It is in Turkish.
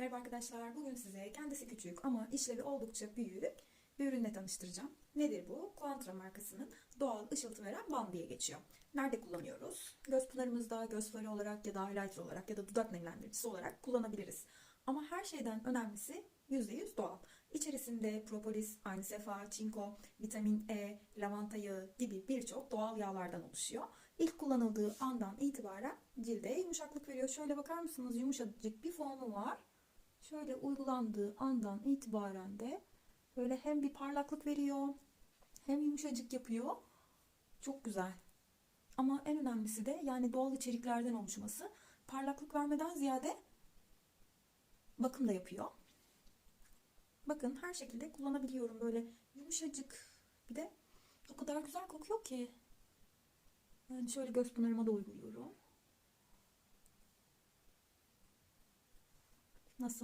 Merhaba arkadaşlar. Bugün size kendisi küçük ama işlevi oldukça büyük bir ürünle tanıştıracağım. Nedir bu? Quantra markasının doğal ışıltı veren band diye geçiyor. Nerede kullanıyoruz? Göz pınarımızda göz farı olarak ya da highlighter olarak ya da dudak nemlendiricisi olarak kullanabiliriz. Ama her şeyden önemlisi %100 doğal. İçerisinde propolis, aynı sefa, çinko, vitamin E, lavanta yağı gibi birçok doğal yağlardan oluşuyor. İlk kullanıldığı andan itibaren cilde yumuşaklık veriyor. Şöyle bakar mısınız? Yumuşacık bir formu var. Şöyle uygulandığı andan itibaren de böyle hem bir parlaklık veriyor hem yumuşacık yapıyor. Çok güzel. Ama en önemlisi de yani doğal içeriklerden oluşması. Parlaklık vermeden ziyade bakım da yapıyor. Bakın her şekilde kullanabiliyorum. Böyle yumuşacık. Bir de o kadar güzel kokuyor ki. Yani şöyle göz pınarıma da uyguluyorum. Nasıl?